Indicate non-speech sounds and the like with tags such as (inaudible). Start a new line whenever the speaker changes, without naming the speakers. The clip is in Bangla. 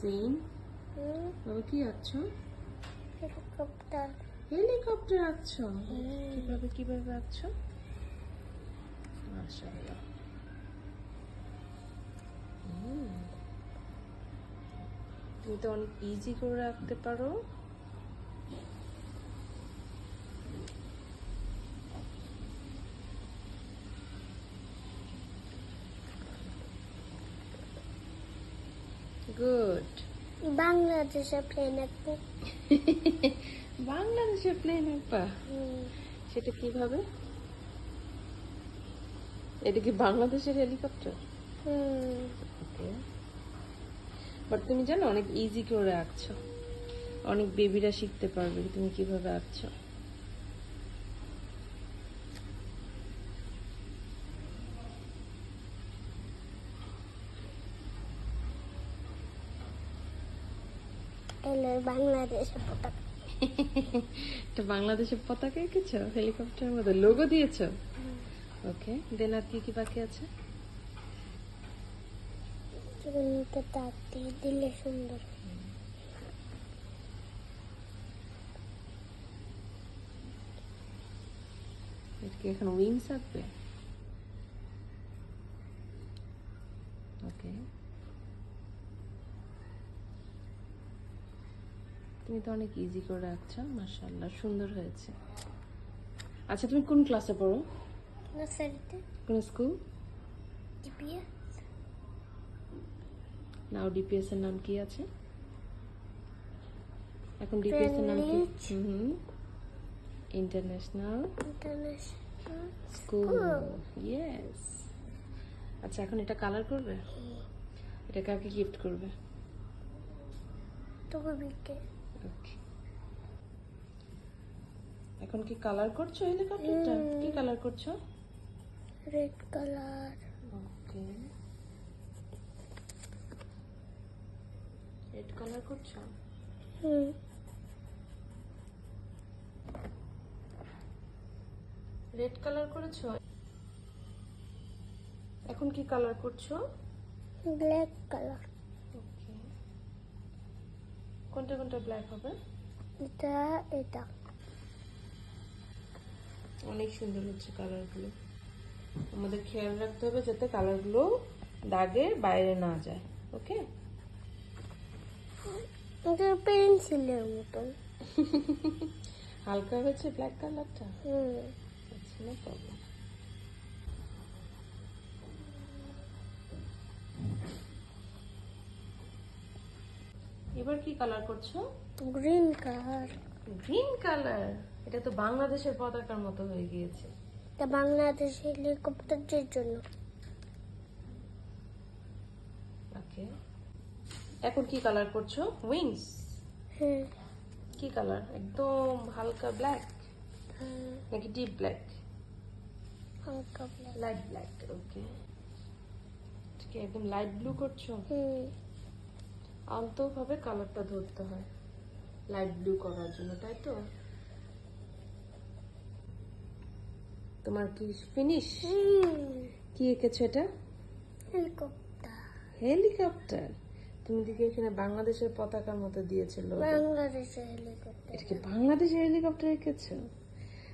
জেইন
হুম
বাবা কি আঁকছো
হেলিকপ্টার
হেলিকপ্টার আঁকছো কীভাবে কীভাবে আঁকছো মাশাআল্লাহ। হুম। তুমি তো অনেক ইজি করে রাখতে পারো। গুড
বাংলাদেশে প্লেন একটু
বাংলাদেশের প্লেন আঁকবা সেটা কীভাবে? এটা কি বাংলাদেশের হেলিকপ্টার বাট তুমি জানো অনেক ইজি করে আঁকছো। অনেক বেবিরা শিখতে পারবে তুমি কীভাবে আঁকছো।
এলে বাংলাদেশে পতাকা। (laughs)
এটা বাংলাদেশের পতাকা এঁকেছো? হেলিকপ্টারের মধ্যে লোগো দিয়েছ? ওকে দেন আর কি কি বাকি আছে?
চুনকে তার দিয়ে দিলে সুন্দর।
কি এখন উইংস আঁকবে? ওকে তুমি তো অনেক ইজি করে আঁকছো মাশাআল্লাহ সুন্দর হয়েছে। আচ্ছা তুমি কোন ক্লাসে পড়ো?
নার্সারিতে
কোন স্কুল
জিপিএ
নাও ডিপিএস এর নাম কি আছে? এখন ডিপিএস এর নাম কি? হুম ইন্টারন্যাশনাল
ইন্টারন্যাশনাল
স্কুল ইয়েস আচ্ছা এখন এটা কালার করবে? এটা কাকে গিফট করবে?
টুকুবিকে
Okay. এখন কি কালার করছ হেলিকপ্টারটা কি কালার করছ?
Red colour
okay red colour করছ?
হুম।
রেড কালার করেছ? এখন কি কালার করছ?
ব্ল্যাক কালার
কোনটা কোনটা ব্ল্যাক হবে?
এটা এটা।
অনেক সুন্দর হচ্ছে কালারগুলো আমাদের খেয়াল রাখতে হবে যাতে কালারগুলো দাগের বাইরে না যায় ওকে
এটা পেন্সিলের মতন। (laughs)
হালকা হয়েছে ব্ল্যাক কালারটা
হুম।
আচ্ছা নো প্রবলেম এবার কি কালার করছ?
গ্রিন কালার
গ্রিন কালার এটা তো বাংলাদেশের পতাকার মতো হয়ে গিয়েছে।
এটা বাংলাদেশ হেলিকপ্টারের জন্য।
ওকে এখন কি কালার করছ? উইংস
হ্যাঁ।
কি কালার একদম হালকা ব্ল্যাক
হ্যাঁ,
নাকি ডিপ ব্ল্যাক
হালকা ব্ল্যাক
লাইট ব্ল্যাক ওকে একদম লাইট ব্লু করছ?
হুম।
আলতো ভাবে কালারটা ধরতে হয়। লাইট ব্লু করার জন্য তাই তো? তোমার কি ফিনিশ কি এঁকেছো এটা?
হেলিকপ্টার
হেলিকপ্টার তুমি দিকে এখানে বাংলাদেশের পতাকার মতো দিয়েছিল
বাংলাদেশের হেলিকপ্টার
এটা কি বাংলাদেশের হেলিকপ্টার এঁকেছো?